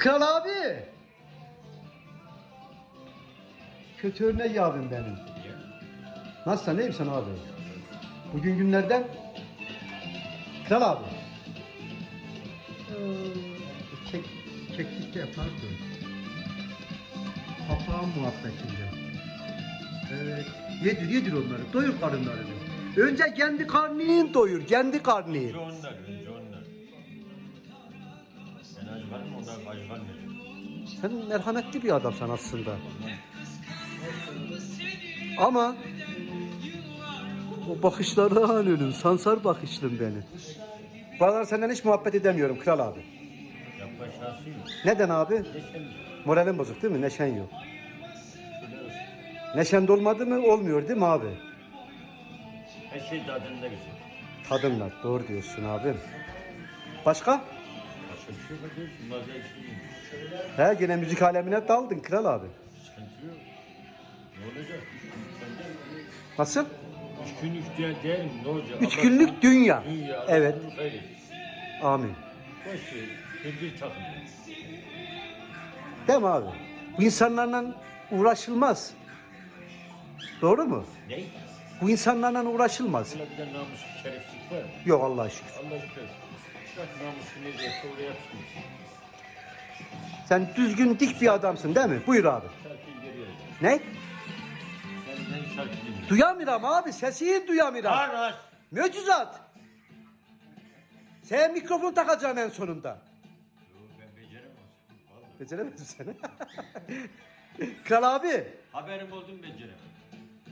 Kral abi. Kötü örnek abim benim. Nasılsın iyi misin abi? Bugün günlerden Kral abi. Ee, Çek, çektik de yapardı. Papağan muhabbetinde. Evet. Yedir yedir onları. Doyur karınlarını. Önce kendi karnını doyur. Kendi karnını. Önce onlar, var mı onlar acı var mı? Sen merhametli bir adamsın aslında. Ama o bakışlardan ölüm, sansar bakışlım benim. Bu aralar senden hiç muhabbet edemiyorum kral abi. Yapma şansı yok. Neden abi? Geçen Moralin bozuk değil mi? Neşen yok. Neşen dolmadı mı olmuyor değil mi abi? her şey tadında güzel. Tadımlar. Doğru diyorsun abim. Başka? Bunlar da işte He gene müzik alemine daldın kral abi. sıkıntı yok. Ne olacak? Sende Nasıl? üç günlük değil, değil mi? Ne olacak? Üç günlük dünya. Dünya. Evet. hayır etsin. Amin. Boş ver. Bir bir takım. Değil mi abi? Bu insanlarla uğraşılmaz. Doğru mu? Ne? Bu insanlarla uğraşılmaz. Buna bir de namus şerefsizlik var mı? Yok Allah'a şükür. Allah şükür. Bak namusu ne diyorsa oraya yapsın. Sen düzgün dik bir adamsın değil mi? Buyur abi. Şarkıyı. Ne? Dinliyorum. Duyamıyorum abi. Sesini duyamıyorum. Arkadaş. Mücizat. Sen mikrofon takacağım en sonunda. Yok ben beceremem. Vallahi. Beceremezsin seni. Kral abi. Haberim oldu mu beceremem.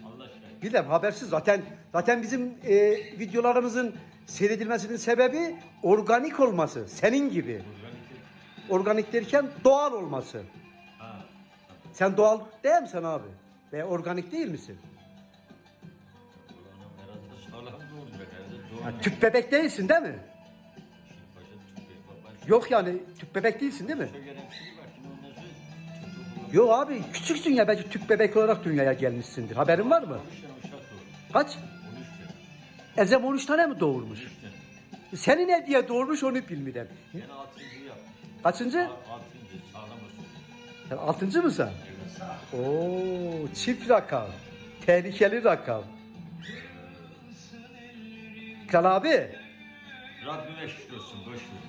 Allah aşkına. Bilmem habersiz zaten zaten bizim e, videolarımızın seyredilmesinin sebebi organik olması. Senin gibi. Organik. Derken doğal olması. Ha. Sen doğal değil misin abi? Ve organik değil misin? Ha, tüp bebek değilsin değil mi? Yok yani tüp bebek değilsin değil mi? Şey Yok abi küçüksün ya belki tüp bebek olarak dünyaya gelmişsindir. Haberin var mı? 13 tane uşak doğdu. Kaç? 13 tane. Ezem 13 tane mi doğurmuş? 13 tane. Seni ne diye doğurmuş onu bilmiyorum. Ben 6.yı yaptım. Kaçıncı? 6. sağlam olsun. Sen altıncı mısın? Evet. Oo çift rakam. Tehlikeli rakam. Kral abi. Rabbime şükür olsun boş ver.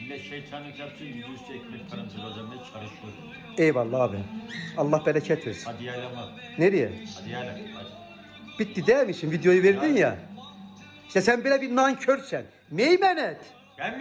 Millet şeytanlık yapsın, yüzüstü ekmek paramızı kazanmaya çalışıyor. Eyvallah abi. Allah bereket versin. Hadi yaylama. Nereye? Hadi yayla. Hadi. Bitti değil mi şimdi videoyu verdin ya. İşte sen böyle bir nankörsen. Meymenet. Ben mi